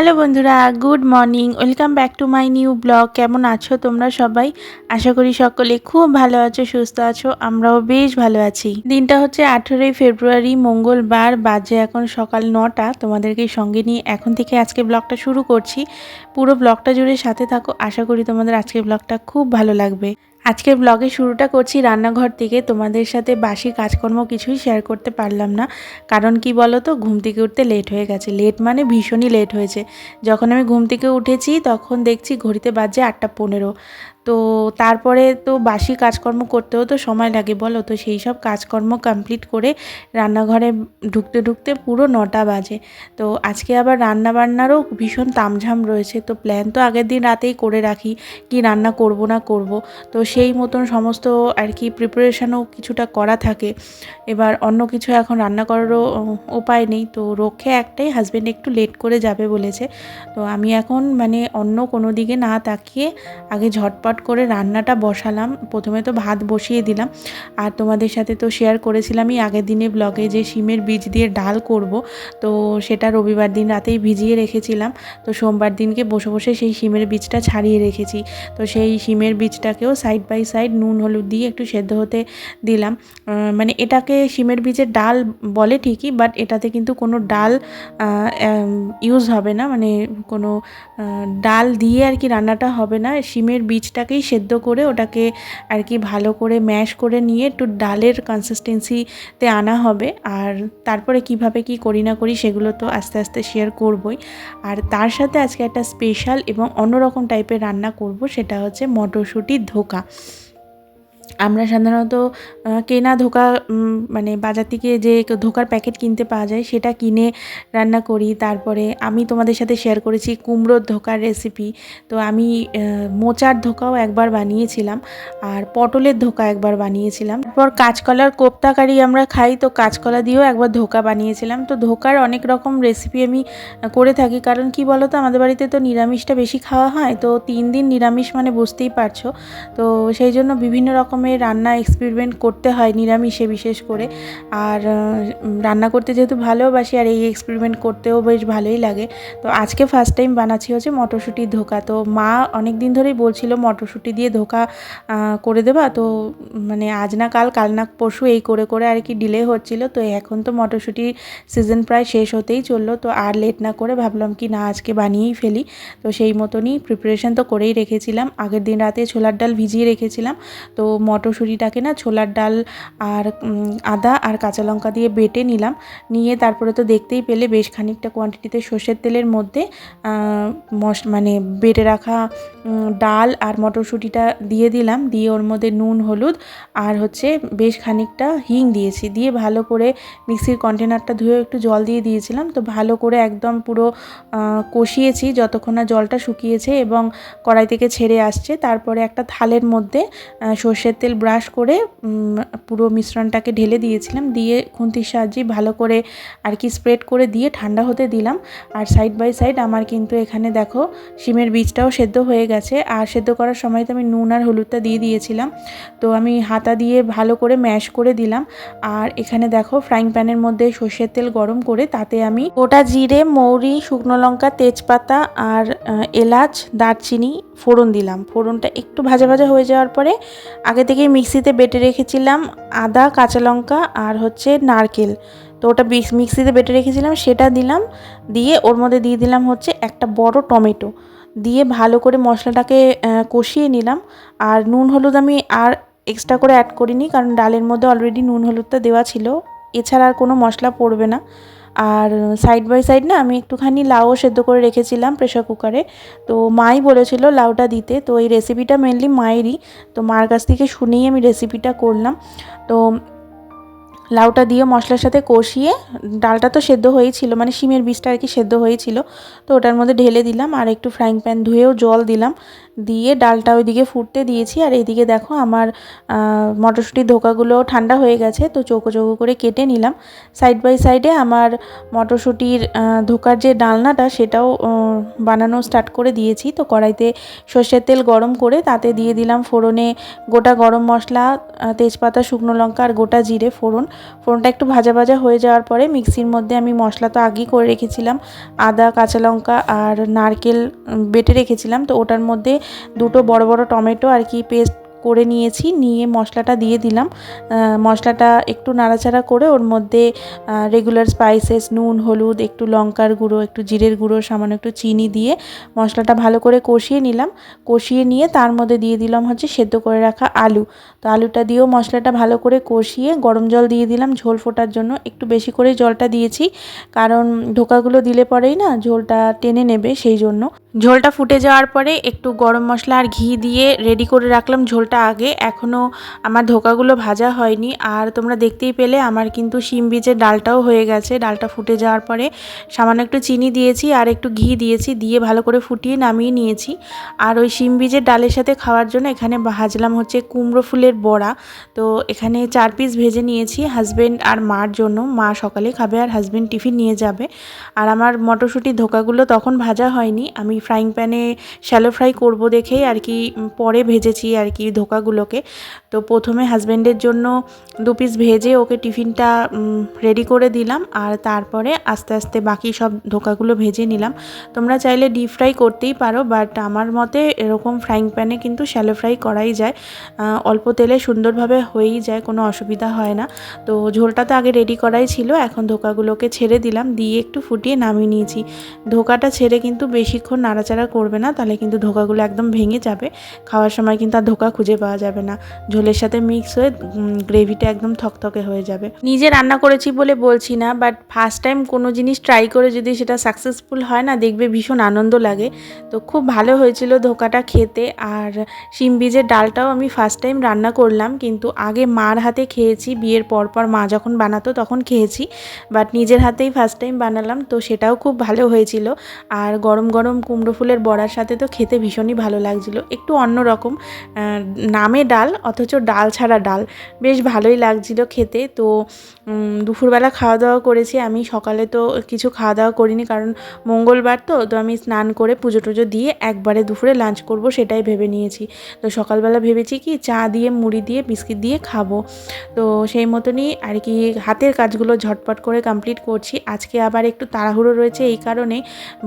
Hello বন্ধুরা, good morning, welcome back to my new blog. কেমন আছো তোমরা সবাই? আশা করি সকলে খুব ভালো আছো, সুস্থ আছো, আমরাও বেশ ভালো আছি। দিনটা হচ্ছে আঠেরোই ফেব্রুয়ারি, মঙ্গলবার, বাজে এখন সকাল নটা। তোমাদেরকে সঙ্গে নিয়ে এখন থেকে আজকে ব্লগটা শুরু করছি। পুরো ব্লগটা জুড়ে সাথে থাকো, আশা করি তোমাদের আজকে ব্লগটা খুব ভালো লাগবে। আজকের ব্লগে শুরুটা করছি রান্নাঘর থেকে। তোমাদের সাথে বাসি কাজকর্ম কিছুই শেয়ার করতে পারলাম না। কারণ কি বলো তো ঘুম থেকে উঠতে লেট হয়ে গেছে। লেট মানে ভীষণই লেট হয়েছে। যখন আমি ঘুম থেকে উঠেছি, তখন দেখছি ঘড়িতে বাজে আটটা পনেরো। তো তারপরে তো বাসি কাজকর্ম করতেও তো সময় লাগে, বলো তো? সেই সব কাজকর্ম কমপ্লিট করে রান্নাঘরে ঢুকতে ঢুকতে পুরো নটা বাজে। তো আজকে আবার রান্না বান্নারও ভীষণ তামঝাম রয়েছে, তো প্ল্যান তো আগের দিন রাতেই করে রাখি, কি রান্না করব না করব। তো সেই মতন সমস্ত আর কি প্রিপারেশনও কিছুটা করা থাকে। এবার অন্য কিছু এখন রান্না করারও উপায় নেই, তো রক্ষে একটাই হাজব্যান্ড একটু লেট করে যাবে বলেছে। তো আমি এখন মানে অন্য কোনো দিকে না তাকিয়ে আগে ঝটপট করে রান্নাটা বসালাম। প্রথমে তো ভাত বসিয়ে দিলাম। আর তোমাদের সাথে তো শেয়ার করেছিলামই, আগের দিনে ব্লগে যে শিমের বীজ দিয়ে ডাল করব, তো সেটা রবিবার দিন রাতেই ভিজিয়ে রেখেছিলাম। তো সোমবার দিনকে বসে বসে সেই শিমের বীজটা ছাড়িয়ে রেখেছি। তো সেই শিমের বীজটাকেও সাইড বাই সাইড নুন, হলুদ দিয়ে একটু সেদ্ধ হতে দিলাম। মানে এটাকে শিমের বীজের ডাল বলে ঠিকই বাট এটাতে কিন্তু কোনো ডাল ইউজ হবে না। মানে কোনো ডাল দিয়ে আর কি রান্নাটা হবে না। শিমের বীজটাকেই সেদ্ধ করে ওটাকে আর কি ভালো করে ম্যাশ করে নিয়ে একটু ডালের কনসিস্টেন্সিতে আনা হবে। আর তারপরে কীভাবে কি করি না করি সেগুলো তো আস্তে আস্তে শেয়ার করবই। আর তার সাথে আজকে একটা স্পেশাল এবং অন্যরকম টাইপের রান্না করব, সেটা হচ্ছে মটরশুঁটির ধোকা। আমরা সাধারণত কেনা ধোকা মানে বাজার থেকে যে ধোকার প্যাকেট কিনতে পাওয়া যায় সেটা কিনে রান্না করি। তারপরে আমি তোমাদের সাথে শেয়ার করেছি কুমড়োর ধোকার রেসিপি তো আমি মোচার ধোকাও একবার বানিয়েছিলাম আর পটলের ধোকা একবার বানিয়েছিলাম। তারপর কাঁচকলার কোপ্তাকারি আমরা খাই, তো কাঁচকলা দিয়েও একবার ধোকা বানিয়েছিলাম। তো ধোকার অনেক রকম রেসিপি আমি করে থাকি। কারণ কি বলো তো আমাদের বাড়িতে তো নিরামিষটা বেশি খাওয়া হয়, তো তিন দিন নিরামিষ মানে বুঝতেই পারছ। তো সেই জন্য বিভিন্ন রকমের রান্না এক্সপেরিমেন্ট করতে হয়, নিরামিষে বিশেষ করে। আর রান্না করতে যেহেতু ভালোবাসি আর এই এক্সপেরিমেন্ট করতেও বেশ ভালোই লাগে। তো আজকে ফার্স্ট টাইম বানাচ্ছি হচ্ছে মটরশুঁটির ধোকা। তো মা অনেক দিন ধরেই বলছিল মটরশুঁটি দিয়ে ধোকা করে দেবা। তো মানে আজ না কাল কাল না পরশু এই করে করে আর কি ডিলে হচ্ছিল। তো এখন তো মটরশুঁটির সিজন প্রায় শেষ হতেই চলল। তো আর লেট না করে ভাবলাম কি না আজকে বানিয়েই ফেলি। তো সেই মতনই প্রিপারেশন তো করেই রেখেছিলাম। আগের দিন রাতে ছোলার ডাল ভিজিয়ে রেখেছিলাম। তো মটরশুঁটিটাকে না ছোলার ডাল আর আদা আর কাঁচা লঙ্কা দিয়ে বেটে নিলাম। নিয়ে তারপরে তো দেখতেই পেলে বেশ খানিকটা কোয়ান্টিটিতে সর্ষের তেলের মধ্যে মশ মানে বেটে রাখা ডাল আর মটরশুঁটিটা দিয়ে দিলাম। দিয়ে ওর মধ্যে নুন, হলুদ আর হচ্ছে বেশ খানিকটা হিং দিয়েছি। দিয়ে ভালো করে মিক্সির কন্টেনারটা ধুয়ে একটু জল দিয়ে দিয়েছিলাম। তো ভালো করে একদম পুরো কষিয়েছি যতক্ষণ না জলটা শুকিয়েছে এবং কড়াই থেকে ছেড়ে আসছে। তারপরে একটা থালের মধ্যে সর্ষের তেল ব্রাশ করে পুরো মিশ্রণটাকে ঢেলে দিয়েছিলাম। দিয়ে খুন্তির সাহায্যে ভালো করে আর কি স্প্রেড করে দিয়ে ঠান্ডা হতে দিলাম। আর সাইড বাই সাইড আমার কিন্তু এখানে দেখো, শিমের বীজটাও সেদ্ধ হয়ে গেছে। আর সেদ্ধ করার সময় তো আমি নুন আর হলুদটা দিয়ে দিয়েছিলাম। তো আমি হাতা দিয়ে ভালো করে ম্যাশ করে দিলাম। আর এখানে দেখো ফ্রাইং প্যানের মধ্যে সর্ষের তেল গরম করে তাতে আমি গোটা জিরে, মৌরি, শুকনো লঙ্কা, তেজপাতা আর এলাচ, দারচিনি ফোড়ন দিলাম। ফোড়নটা একটু ভাজা ভাজা হয়ে যাওয়ার পরে আগে থেকেই মিক্সিতে বেটে রেখেছিলাম আদা, কাঁচা লঙ্কা আর হচ্ছে নারকেল। তো ওটা মিক্সিতে বেটে রেখেছিলাম, সেটা দিলাম। দিয়ে ওর মধ্যে দিয়ে দিলাম হচ্ছে একটা বড় টমেটো। দিয়ে ভালো করে মশলাটাকে কষিয়ে নিলাম। আর নুন, হলুদ আমি আর এক্সট্রা করে অ্যাড করিনি, কারণ ডালের মধ্যে অলরেডি নুন, হলুদটা দেওয়া ছিল। এছাড়া আর কোনো মশলা পড়বে না। আর সাইড বাই সাইড না আমি একটুখানি লাউও সেদ্ধ করে রেখেছিলাম প্রেশার কুকারে তো মাই বলেছিল লাউটা দিতে। তো এই রেসিপিটা মেনলি মায়েরই। তো মার কাছ থেকে শুনেই আমি রেসিপিটা করলাম। তো লাউটা দিয়ে মশলার সাথে কষিয়ে ডালটা তো সেদ্ধ হয়েছিল মানে শিমের বীজটা আর কি সেদ্ধ হয়েছিল। তো ওটার মধ্যে ঢেলে দিলাম আর একটু ফ্রাইং প্যান ধুয়েও জল দিলাম। দিয়ে ডালটা ওইদিকে ফুটতে দিয়েছি। আর এইদিকে দেখো আমার মটরশুঁটির ধোকাগুলো ঠান্ডা হয়ে গেছে, তো চৌকো চৌকো করে কেটে নিলাম। সাইড বাই সাইডে আমার মটরশুঁটির ধোকার যে ডালনাটা সেটাও বানানো স্টার্ট করে দিয়েছি। তো কড়াইতে সর্ষের তেল গরম করে তাতে দিয়ে দিলাম ফোড়নে গোটা গরম মশলা তেজপাতা, শুকনো লঙ্কা আর গোটা জিরে ফোড়ন। ফোড়নটা একটু ভাজা ভাজা হয়ে যাওয়ার পরে মিক্সির মধ্যে আমি মশলা তো আগেই করে রেখেছিলাম। আদা, কাঁচা লঙ্কা আর নারকেল বেটে রেখেছিলাম। তো ওটার মধ্যে দুটো বড় বড় টমেটো আর কি পেস্ট করে নিয়েছি, নিয়ে মশলাটা দিয়ে দিলাম। মশলাটা একটু নাড়াচাড়া করে ওর মধ্যে রেগুলার স্পাইসেস নুন, হলুদ, একটু লঙ্কার গুঁড়ো, একটু জিরের গুঁড়ো, সামান্য একটু চিনি দিয়ে মশলাটা ভালো করে কষিয়ে নিলাম। কষিয়ে নিয়ে তার মধ্যে দিয়ে দিলাম হচ্ছে সেদ্ধ করে রাখা আলু। তো আলুটা দিয়েও মশলাটা ভালো করে কষিয়ে গরম জল দিয়ে দিলাম, ঝোল ফোটার জন্য একটু বেশি করে জলটা দিয়েছি। কারণ ঢোকাগুলো দিলে পরেই না ঝোলটা টেনে নেবে সেই জন্য। ঝোলটা ফুটে যাওয়ার পরে একটু গরম মশলা আর ঘি দিয়ে রেডি করে রাখলাম ঝোলটা। আগে এখনও আমার ধোকাগুলো ভাজা হয়নি। আর তোমরা দেখতেই পেলে আমার কিন্তু শিম বীজের ডালটাও হয়ে গেছে। ডালটা ফুটে যাওয়ার পরে সামান্য একটু চিনি দিয়েছি আর একটু ঘি দিয়েছি, দিয়ে ভালো করে ফুটিয়ে নামিয়ে নিয়েছি। আর ওই শিম বীজের ডালের সাথে খাওয়ার জন্য এখানে ভাজলাম হচ্ছে কুমড়ো ফুলের বড়া। তো এখানে চার পিস ভেজে নিয়েছি হাজব্যান্ড আর মার জন্য। মা সকালে খাবে আর হাজব্যান্ড টিফিন নিয়ে যাবে। আর আমার মটরশুঁটির ধোকাগুলো তখন ভাজা হয়নি। আমি ফ্রাইং প্যানে শ্যালো ফ্রাই করব দেখেই আর কি পরে ভেজেছি আর কি ধোকাগুলোকে তো প্রথমে হাজব্যান্ডের জন্য দু পিস ভেজে ওকে টিফিনটা রেডি করে দিলাম আর তারপরে আস্তে আস্তে বাকি সব ধোকাগুলো ভেজে নিলাম। তোমরা চাইলে ডিপ ফ্রাই করতেই পারো বাট আমার মতে এরকম ফ্রাইং প্যানে কিন্তু শ্যালো ফ্রাই করাই যায়। অল্প তেলে সুন্দরভাবে হয়েই যায়, কোনো অসুবিধা হয় না। তো ঝোলটা তো আগে রেডি করাই ছিল, এখন ধোকাগুলোকে ছেড়ে দিলাম, দিয়ে একটু ফুটিয়ে নামিয়ে নিয়েছি। ধোকাটা ছেড়ে কিন্তু বেশিক্ষণ নাড়াচাড়া করবে না, তাহলে কিন্তু ধোকাগুলো একদম ভেঙে যাবে। খাওয়ার সময় কিন্তু আর ধোকা খুঁজে পাওয়া যাবে না। ঝোলের সাথে মিক্স হয়ে গ্রেভিটা একদম থকথকে হয়ে যাবে। নিজে রান্না করেছি বলে বলছি না বাট ফার্স্ট টাইম কোনো জিনিস ট্রাই করে যদি সেটা সাকসেসফুল হয় না দেখবে ভীষণ আনন্দ লাগে। তো খুব ভালো হয়েছিল ধোকাটা খেতে আর শিম বীজের ডালটাও আমি ফার্স্ট টাইম রান্না করলাম কিন্তু আগে মার হাতে খেয়েছি বিয়ের পর পর মা যখন বানাতো তখন খেয়েছি বাট নিজের হাতেই ফার্স্ট টাইম বানালাম তো সেটাও খুব ভালো হয়েছিল। আর গরম গরম কুমড়ো ফুলের বড়ার সাথে তো খেতে ভীষণই ভালো লাগছিল। একটু অন্যরকম আহ, নামে ডাল অথচ ডাল ছাড়া ডাল। বেশ ভালোই লাগছিল খেতে। তো দুপুরবেলা খাওয়া দাওয়া করেছি। আমি সকালে তো কিছু খাওয়া দাওয়া করিনি কারণ মঙ্গলবার তো তো আমি স্নান করে পুজো টুজো দিয়ে একবারে দুপুরে লাঞ্চ করব সেটাই ভেবে নিয়েছি। তো সকালবেলা ভেবেছি কি, চা দিয়ে, মুড়ি দিয়ে, বিস্কিট দিয়ে খাব। তো সেই মতনই আর কি হাতের কাজগুলো ঝটপট করে কমপ্লিট করছি। আজকে আবার একটু তাড়াহুড়ো রয়েছে এই কারণে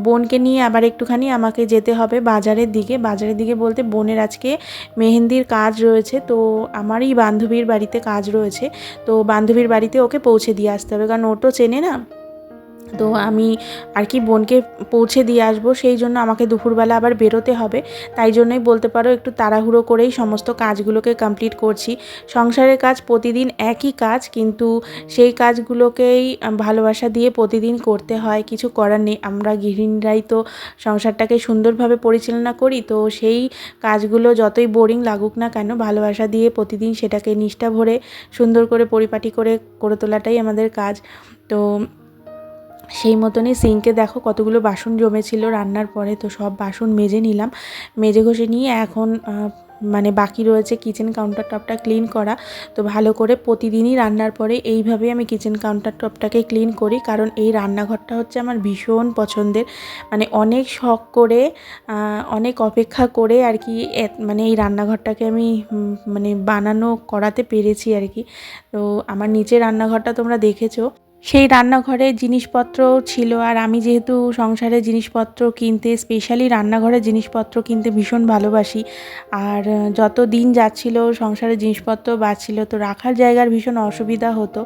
বোনকে নিয়ে আবার একটুখানি আমাকে যেতে হবে বাজারের দিকে। বাজারের দিকে বলতে বোনের আজকে মেহেন্দির কাজ রয়েছে। তো আমারই বান্ধবীর বাড়িতে কাজ রয়েছে, তো বান্ধবীর বাড়িতে ওকে পৌঁছে দিয়ে আসতে হবে। কারণ ও তো চেনে না। তো আমি আর কি বোনকে পৌঁছে দিয়ে আসব, সেই জন্য আমাকে দুপুরবেলা আবার বেরোতে হবে। তাই জন্যই বলতে পারো একটু তাড়াহুড়ো করেই সমস্ত কাজগুলোকে কমপ্লিট করছি। সংসারের কাজ প্রতিদিন একই কাজ, কিন্তু সেই কাজগুলোকেই ভালোবাসা দিয়ে প্রতিদিন করতে হয়, কিছু করার নেই। আমরা গৃহিণীরাই তো সংসারটাকে সুন্দরভাবে পরিচালনা করি, তো সেই কাজগুলো যতই বোরিং লাগুক না কেন, ভালোবাসা দিয়ে প্রতিদিন সেটাকে নিষ্ঠা ভরে সুন্দর করে পরিপাটি করে করে তোলাটাই আমাদের কাজ। তো সেই মতনই সিঙ্কে দেখো কতগুলো বাসন জমেছিল রান্নার পরে, তো সব বাসন মেজে নিলাম। মেজে ঘষে নিয়ে এখন মানে বাকি রয়েছে কিচেন কাউন্টার টপটা ক্লিন করা। তো ভালো করে প্রতিদিনই রান্নার পরে এইভাবেই আমি কিচেন কাউন্টার টপটাকে ক্লিন করি, কারণ এই রান্নাঘরটা হচ্ছে আমার ভীষণ পছন্দের। মানে অনেক শখ করে অনেক অপেক্ষা করে আর কি মানে এই রান্নাঘরটাকে আমি মানে বানানো করাতে পেরেছি আর কি। তো আমার নিচে রান্নাঘরটা তোমরা দেখেছ। সেই রান্নাঘরে জিনিসপত্র ছিল আর আমি যেহেতু সংসারে জিনিসপত্র কিনতে স্পেশালি রান্নাঘরের জিনিসপত্র কিনতে ভীষণ ভালোবাসি। আর যত দিন যাচ্ছিল সংসারের জিনিসপত্র বাড়ছিল তো রাখার জায়গার ভীষণ অসুবিধা হতো।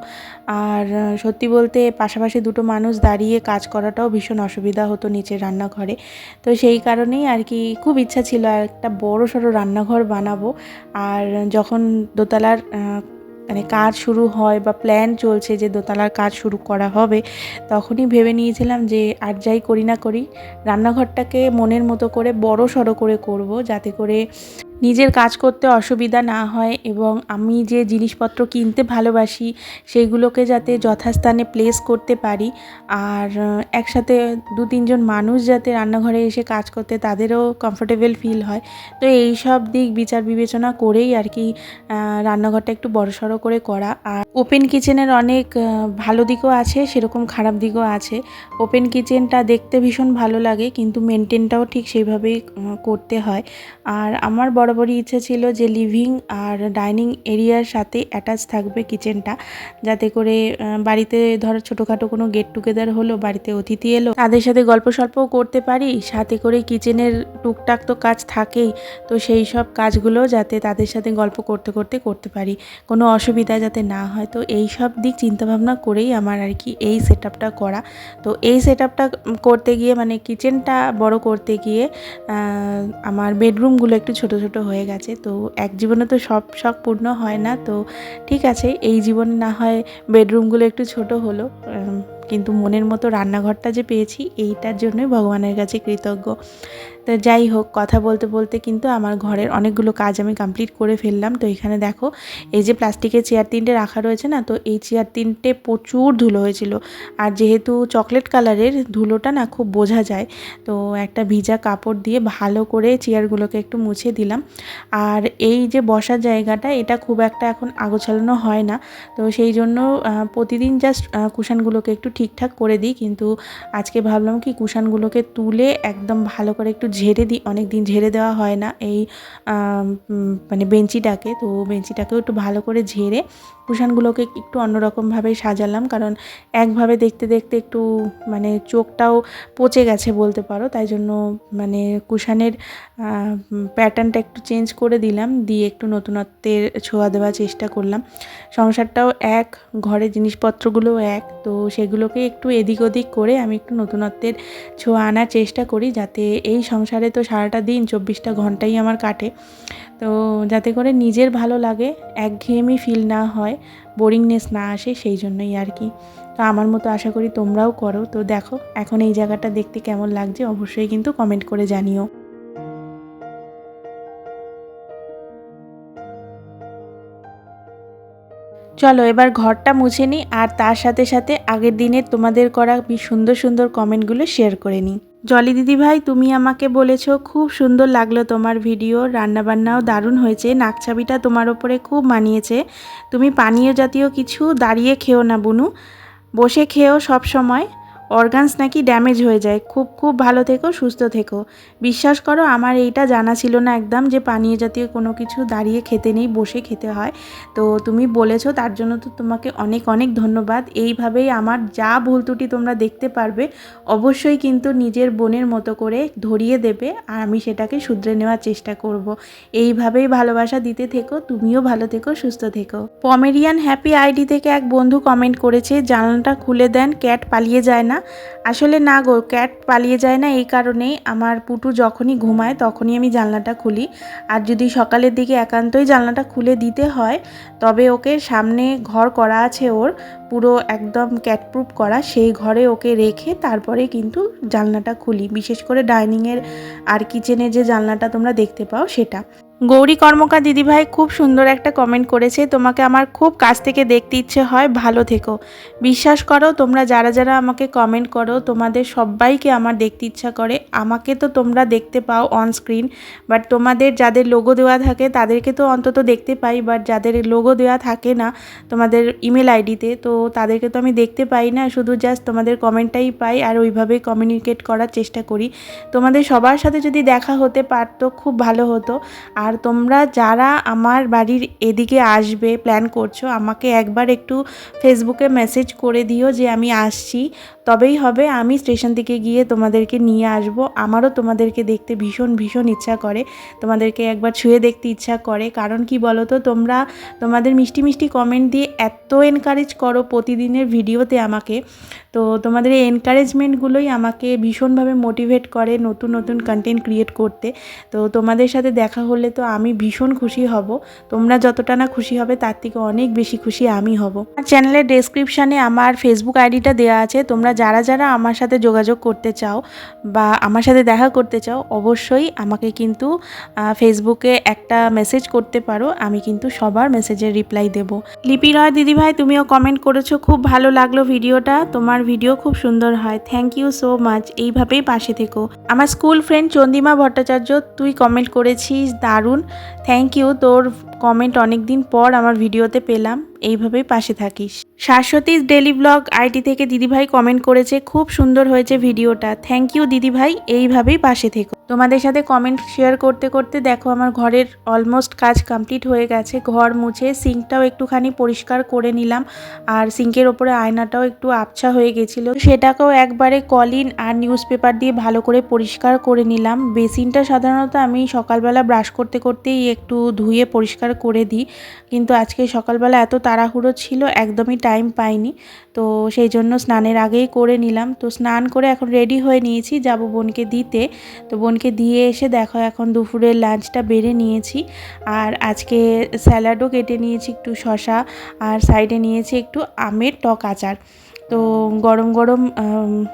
আর সত্যি বলতে পাশাপাশি দুটো মানুষ দাঁড়িয়ে কাজ করাটাও ভীষণ অসুবিধা হতো নিচের রান্নাঘরে। তো সেই কারণেই আর কি খুব ইচ্ছা ছিল একটা বড় সড়ো রান্নাঘর বানাবো। আর যখন দোতলার মানে কাজ শুরু হয় বা প্ল্যান চলছে যে দোতলার কাজ শুরু করা হবে, তখনই ভেবে নিয়েছিলাম যে আর যাই করি না করি, রান্নাঘরটাকে মনের মতো করে বড় সড়ো করে করব, যাতে করে নিজের কাজ করতে অসুবিধা না হয় এবং আমি যে জিনিসপত্র কিনতে ভালোবাসি সেইগুলোকে যাতে যথাস্থানে প্লেস করতে পারি। আর একসাথে দু তিনজন মানুষ যাতে রান্নাঘরে এসে কাজ করতে তাদেরও কমফোর্টেবল ফিল হয়। তো এই সব দিক বিচার বিবেচনা করেই আর কি রান্নাঘরটা একটু বড়সড় করে করা। আর ওপেন কিচেনের অনেক ভালো দিকও আছে, সেরকম খারাপ দিকও আছে। ওপেন কিচেনটা দেখতে ভীষণ ভালো লাগে, কিন্তু মেনটেনটাও ঠিক সেইভাবেই করতে হয়। আর আমার বরাবরই ইচ্ছে ছিল যে লিভিং আর ডাইনিং এরিয়ার সাথে অ্যাটাচ থাকবে কিচেনটা, যাতে করে বাড়িতে ধরো ছোটোখাটো কোনো গেট টুগেদার হলো, বাড়িতে অতিথি এলো, তাদের সাথে গল্প সল্পও করতে পারি, সাথে করে কিচেনের টুকটাক তো কাজ থাকেই, তো সেই সব কাজগুলো যাতে তাদের সাথে গল্প করতে করতে করতে পারি, কোনো অসুবিধা যাতে না হয়। তো এই সব দিক চিন্তাভাবনা করেই আমার আর কি এই সেট করা। তো এই সেট করতে গিয়ে মানে কিচেনটা বড় করতে গিয়ে আমার বেডরুমগুলো একটু ছোট ছোট হয়ে গেছে, তো এক জীবনে তো সব শখ পূর্ণ হয় না, তো ঠিক আছে, এই জীবনে না হয় বেডরুমগুলো একটু ছোট হলো কিন্তু মনের মতো রান্নাঘরটা যে পেয়েছি, এইটার জন্যই ভগবানের কাছে কৃতজ্ঞ। তো যাই হোক, কথা বলতে বলতে কিন্তু আমার ঘরের অনেকগুলো কাজ আমি কমপ্লিট করে ফেললাম। তো এখানে দেখো, এই যে প্লাস্টিকের চেয়ার তিনটে রাখা রয়েছে না, তো এই চেয়ার তিনটে প্রচুর ধুলো হয়েছিল। আর যেহেতু চকলেট কালারের ধুলোটা না খুব বোঝা যায়, তো একটা ভিজা কাপড় দিয়ে ভালো করে চেয়ারগুলোকে একটু মুছে দিলাম। আর এই যে বসার জায়গাটা, এটা খুব একটা এখন আগোছালানো হয় না। তো সেই জন্য প্রতিদিন জাস্ট কুশানগুলোকে একটু ঠিকঠাক করে দিই। কিন্তু আজকে ভাবলাম কি কুশানগুলোকে তুলে একদম ভালো করে একটু ঝেড়ে দিই অনেক দিন ঝেড়ে দেওয়া হয় না। এই মানে বেঞ্চিটাকে, তো বেঞ্চিটাকেও একটু ভালো করে ঝেড়ে কুশানগুলোকে একটু অন্যরকমভাবে সাজালাম। কারণ একভাবে দেখতে দেখতে একটু মানে চোখটাও পচে গেছে বলতে পারো। তাই জন্য মানে কুশানের প্যাটার্নটা একটু চেঞ্জ করে দিলাম। দিয়ে একটু নতুনত্বের ছোঁয়া দেওয়ার চেষ্টা করলাম। সংসারটাও এক ঘরের জিনিসপত্রগুলোও এক। তো সেগুলোকে একটু এদিক ওদিক করে আমি একটু নতুনত্বের ছোঁয়া আনার চেষ্টা করি, যাতে এই সংসারে তো সারাটা দিন চব্বিশটা ঘন্টাই আমার কাটে। তো যাতে করে নিজের ভালো লাগে, একঘেয়েমি ফিল না হয় বোরিংনেস না আসে সেই জন্যই আর কি। তো আমার মতো আশা করি তোমরাও করো। তো দেখো, এখন এই জায়গাটা দেখতে কেমন লাগছে অবশ্যই কিন্তু কমেন্ট করে জানিও। চলো এবার ঘরটা মুছে নিই আর তার সাথে সাথে আগের দিনের তোমাদের করা সুন্দর সুন্দর কমেন্টগুলো শেয়ার করে নিই। জলি দিদি ভাই, তুমি আমাকে বলেছ খুব সুন্দর লাগল তোমার ভিডিও, রান্নাবান্নাও দারুণ হয়েছে, নাকছাবিটা তোমার ওপরে খুব মানিয়েছে। তুমি পানীয় জাতীয় কিছু দাঁড়িয়ে খেও না বুনু, বসে খেও সব সময়। অর্গানস নাকি ড্যামেজ হয়ে যায়। খুব খুব ভালো থেকো, সুস্থ থেকো। বিশ্বাস করো, আমার এইটা জানা ছিল না একদম যে পানীয় জাতীয় কোনো কিছু দাঁড়িয়ে খেতে নেই, বসে খেতে হয়। তো তুমি বলেছ, তার জন্য তো তোমাকে অনেক অনেক ধন্যবাদ। এইভাবেই আমার যা ভুল ত্রুটি তোমরা দেখতে পারবে, অবশ্যই কিন্তু নিজের বোনের মতো করে ধরিয়ে দেবে, আর আমি সেটাকে শুধরে নেওয়ার চেষ্টা করব। এইভাবেই ভালোবাসা দিতে থেকো, তুমিও ভালো থেকো, সুস্থ থেকো। পমেরিয়ান হ্যাপি আইডি থেকে এক বন্ধু কমেন্ট করেছে, জানালাটা খুলে দেন ক্যাট পালিয়ে যায় না। আসলে না গো, ক্যাট পালিয়ে যায় না এই কারণেই। আমার পুটু যখনই ঘুমায় তখনই আমি জানলাটা খুলি। আর যদি সকালের দিকে একান্তই জানলাটা খুলে দিতে হয়, তবে ওকে সামনে ঘর করা আছে ওর, পুরো একদম ক্যাটপ্রুফ করা। সেই ঘরে ওকে রেখে তারপরে কিন্তু জানলাটা খুলি। বিশেষ করে ডাইনিংয়ের আর কিচেনের যে জানলাটা তোমরা দেখতে পাও সেটা। গৌরী কর্মকার দিদিভাই খুব সুন্দর একটা কমেন্ট করেছে। তোমাকে আমার খুব কাছ থেকে দেখতে ইচ্ছে হয়, ভালো থেকো। বিশ্বাস করো, তোমরা যারা যারা আমাকে কমেন্ট করো, তোমাদের সবাইকে আমার দেখতে ইচ্ছা করে। আমাকে তো তোমরা দেখতে পাও অন স্ক্রিন বাট তোমাদের যাদের লোগো দেওয়া থাকে, তাদেরকে তো অন্তত দেখতে পাই বাট যাদের লোগো দেওয়া থাকে না, তোমাদের ইমেল আইডিতে তো তাদেরকে তো আমি দেখতে পাই না, শুধু জাস্ট তোমাদের কমেন্টটাই পাই, আর ওইভাবেই কমিউনিকেট করার চেষ্টা করি। তোমাদের সবার সাথে যদি দেখা হতে পারতো, খুব ভালো হতো। আর তোমরা যারা আমার বাড়ির এদিকে আসবে প্ল্যান করছ, আমাকে একবার একটু ফেসবুকে মেসেজ করে দিও যে আমি আসছি। তবেই হবে আমি স্টেশন থেকে গিয়ে তোমাদেরকে নিয়ে আসব। আমারও তোমাদেরকে দেখতে ভীষণ ভীষণ ইচ্ছা করে। তোমাদেরকে একবার ছুঁয়ে দেখতে ইচ্ছা করে। কারণ কি বলো তো তোমরা তোমাদের মিষ্টি মিষ্টি কমেন্ট দিয়ে এত এনকারেজ করো প্রতিদিনের ভিডিওতে আমাকে। তো তোমাদের এই এনকারেজমেন্টগুলোই আমাকে ভীষণভাবে মোটিভেট করে নতুন নতুন কন্টেন্ট ক্রিয়েট করতে। তো তোমাদের সাথে দেখা হলে তো আমি ভীষণ খুশি হব। তোমরা যতটা না খুশি হবে, তার থেকে অনেক বেশি খুশি আমি হব। আর চ্যানেলের ডেসক্রিপশানে আমার ফেসবুক আইডিটা দেওয়া আছে। তোমরা যারা যারা আমার সাথে যোগাযোগ করতে চাও বা আমার সাথে দেখা করতে চাও, অবশ্যই আমাকে কিন্তু ফেসবুকে একটা মেসেজ করতে পারো। আমি কিন্তু সবার মেসেজের রিপ্লাই দেব। লিপি রয় দিদিভাই তুমিও কমেন্ট করেছ। খুব ভালো লাগল ভিডিওটা। তোমার ভিডিও খুব সুন্দর হয়। থ্যাংক ইউ সো মাচ এইভাবেই পাশে থেকো। আমার স্কুল ফ্রেন্ড চন্দিমা ভট্টাচার্য, তুই কমেন্ট করেছিস দারুণ থ্যাংক ইউ তোর কমেন্ট অনেক দিন পর আমার ভিডিওতে পেলাম। এইভাবেই পাশে থাকিস। শাশ্বতীর ডেলি ব্লগ আইটি থেকে দিদিভাই কমেন্ট করেছে, খুব সুন্দর হয়েছে ভিডিওটা। থ্যাংক ইউ দিদিভাই, এইভাবেই পাশে থেকো। তোমাদের সাথে কমেন্ট শেয়ার করতে করতে দেখো আমার ঘরের অলমোস্ট কাজ কমপ্লিট হয়ে গেছে, ঘর মুছে সিঙ্কটাও একটুখানি পরিষ্কার করে নিলাম, আর সিঙ্কের ওপরে আয়নাটাও একটু আবছা হয়ে গেছিল। সেটাকেও একবারে কলিন আর নিউজ পেপার দিয়ে ভালো করে পরিষ্কার করে নিলাম। বেসিনটা সাধারণত আমি সকালবেলা ব্রাশ করতে করতেই একটু ধুয়ে পরিষ্কার করে দিই, কিন্তু আজকে সকালবেলা এত তাড়াহুড়ো ছিল, একদমই টাইম পাইনি। তো সেই জন্য স্নানের আগেই করে নিলাম। তো স্নান করে এখন রেডি হয়ে নিয়েছি, যাব বোনকে দিতে। তো বোনকে দিয়ে এসে দেখো এখন দুপুরের লাঞ্চটা বেড়ে নিয়েছি। আর আজকে স্যালাডও কেটে নিয়েছি একটু শশা আর সাইডে নিয়েছি একটু আমের টক আচার। তো গরম গরম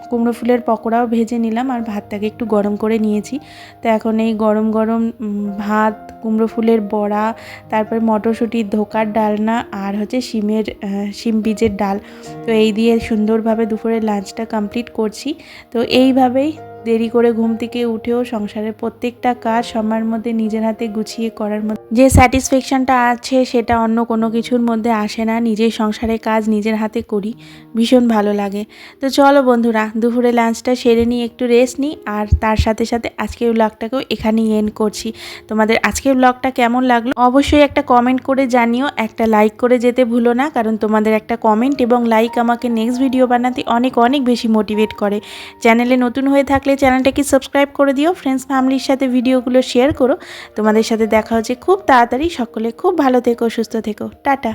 কুমড়ো ফুলের পকোড়াও ভেজে নিলাম আর ভাতটাকে একটু গরম করে নিয়েছি। তো এখন এই গরম গরম ভাত, কুমড়ো ফুলের বড়া, তারপর মটরশুঁটির ধোকার ডালনা আর হচ্ছে শিমের শিম বীজের ডাল। তো এই দিয়ে সুন্দরভাবে দুপুরের লাঞ্চটা কমপ্লিট করছি। তো এইভাবেই দেরি করে ঘুম থেকে উঠেও সংসারের প্রত্যেকটা কাজ সময়ের মধ্যে নিজের হাতে গুছিয়ে করার মধ্যে যে স্যাটিসফ্যাকশনটা আছে সেটা অন্য কোনো কিছুর মধ্যে আসে না। নিজের সংসারের কাজ নিজের হাতে করি, ভীষণ ভালো লাগে। তো চলো বন্ধুরা, দুপুরে লাঞ্চটা সেরে নিয়ে একটু রেস্ট নিই আর তার সাথে সাথে আজকের ব্লগটাকেও এখানেই এন্ড করছি। তোমাদের আজকের ব্লগটা কেমন লাগল? অবশ্যই একটা কমেন্ট করে জানিও, একটা লাইক করে যেতে ভুলো না, কারণ তোমাদের একটা কমেন্ট এবং লাইক আমাকে নেক্সট ভিডিও বানাতে অনেক অনেক বেশি মোটিভেট করে। চ্যানেলে নতুন হয়ে থাকলে চ্যানেলটাকে সাবস্ক্রাইব করে দিও। ফ্রেন্ডস ফ্যামিলির সাথে ভিডিওগুলো শেয়ার করো। তোমাদের সাথে দেখা হচ্ছে খুব তাড়াতাড়ি। সকলে খুব ভালো থেকো, সুস্থ থেকো। টাটা।